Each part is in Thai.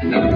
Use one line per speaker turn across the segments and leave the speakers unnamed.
Thank.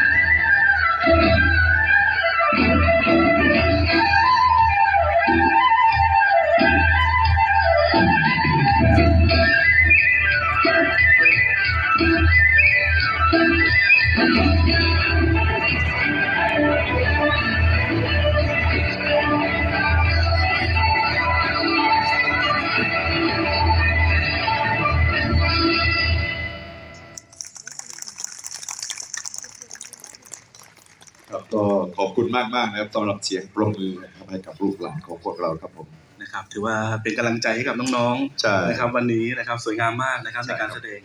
อบคุณมากมากๆนะครับสำหรับเสียงปรบมือนะครับให้กับลูกหลานของพวกเราครับผม
นะครับ ถือว่าเป็นกำลังใจให้กับน้อง
ใช่
ๆนะครับ วันนี้นะครับสวยงามมากนะครับ
ใช่
ใน
ครั
กา
บ
รแสดง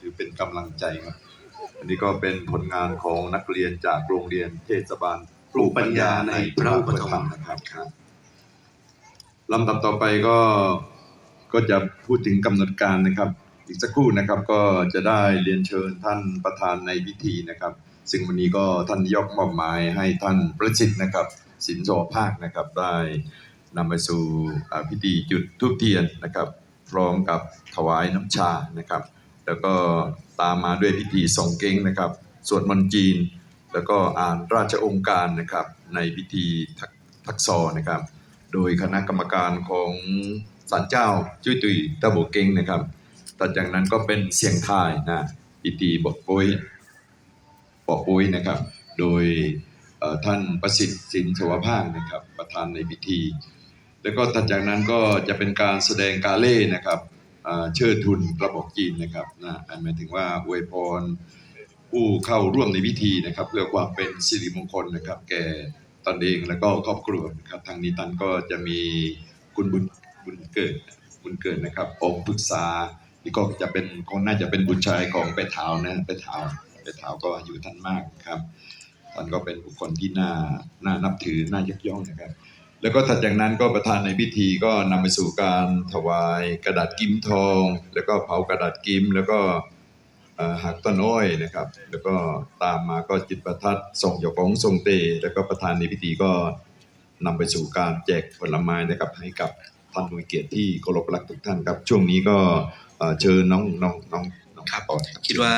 ถือเป็นกำลังใจครับอันนี้ก็เป็นผลงานของนักเรียนจากโรงเรียนเทศบาลปลูกปัญญาในพระอุปถัมภ์นะครับครับลำดับต่อไปก็ก็จะพูดถึงกำหนดการนะครับ อีกสักครู่นะครับก็จะได้เรียนเชิญท่านประธานในพิธีนะครับ ซึ่งวันนี้ก็ท่านยกมอบหมายให้ท่านประสิทธิ์นะครับ สินโสภาคนะครับได้นำไปสู่พิธีจุดทูปเทียนนะครับ พร้อมกับถวายน้ำชานะครับ แล้วก็ตามมาด้วยพิธีส่งเก้งนะครับสวดมนต์จีน แล้วก็อ่านราชองค์การนะครับ ในพิธีทักทักซอนะครับ โดยคณะกรรมการของศาลเจ้าจุ้ยตุยตะโบเก้งนะครับต่อจากนั้นก็เป็นเสียงทายนะพิธีบอกโปุย บอกโปุยนะครับ โดยท่านประสิทธิ์สินสวภาคนะครับ ประธานในพิธี แล้วก็ถัดจากนั้นก็จะเป็นการแสดงกาเล่นะครับเชิดทุนกระบอกจีนนะครับนะหมายถึงว่าอวยพรผู้เข้าร่วมในพิธีนะครับ เพื่อความเป็นสิริมงคลนะครับ แก่ตนเองแล้วก็ครอบครัวนะครับ ทางนี้ตันก็จะมีคุณบุญบุญเกิดบุญเกิดนะครับองค์ปรึกษานี่ก็จะเป็นคงน่าจะเป็นบุตรชายของไปเท้านะไปเท้า ไปเท้าก็อายู่ท่านมากครับท่านก็เป็นบุคคลที่น่าน่านับถือน่ายกย่องนะครับ แล้วก็ถัดจากนั้นก็ประธานในพิธีก็นำไปสู่การถวายกระดาษกิมทอง แล้วก็เผากระดาษกิมแล้วก็หักต้นอ้อยนะครับ แล้วก็ตามมาก็จิตประทัดส่งหยกของทรงเต แล้วก็ประธานในพิธีก็นำไปสู่การแจกผลไม้นะครับให้กับท่านผู้เกียรติที่เคารพรักทุกท่านครับ ช่วงนี้ก็เอ่อเชิญน้องน้องน้องน้อง
ครับ
ปอน
คิดว่า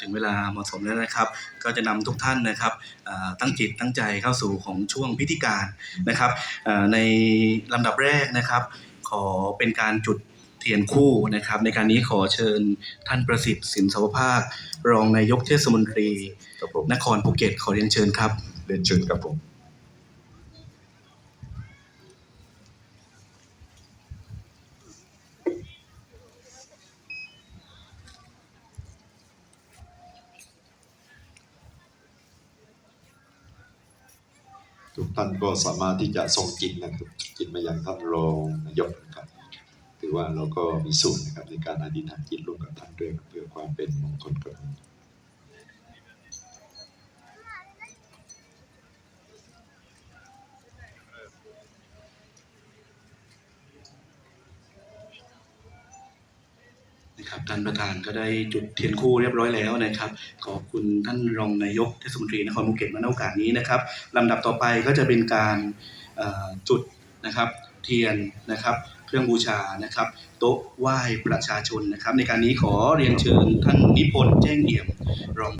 ถึงเวลาเหมาะสมแล้วนะครับ ก็จะนำทุกท่านนะครับอ่าตั้งจิตตั้งใจเข้าสู่ของช่วงพิธีการนะครับอ่าในลำดับแรกนะครับ ขอเป็นการจุดเทียนคู่นะครับ ในการนี้ขอเชิญท่านประสิทธิ์สินสวภาค รองนายกเทศมนตรี
ครับผม
นครภูเก็ตขอเรียนเชิญครับ
เรียนเชิญครับผม ท่านก็สามารถที่จะส่งจิตนะครับกินมายังท่านรองนายกนะครับ ถือว่าเราก็มีส่วนนะครับในการอธิษฐานจิตร่วมกับท่านด้วยเพื่อความเป็นมงคลกับ
ครับท่านประธานก็ได้จุดเทียนคู่เรียบร้อยแล้วนะครับ ขอบคุณท่านรองนายกเทศมนตรีนครภูเก็ตมาในโอกาสนี้นะครับลำดับต่อไปก็จะเป็นการจุดนะครับเทียนนะครับ เครื่องบูชานะครับ โต๊ะไหว้ประชาชนนะครับ ในการนี้ขอเรียนเชิญท่านนิพนธ์แจ้งเอี่ยมรอง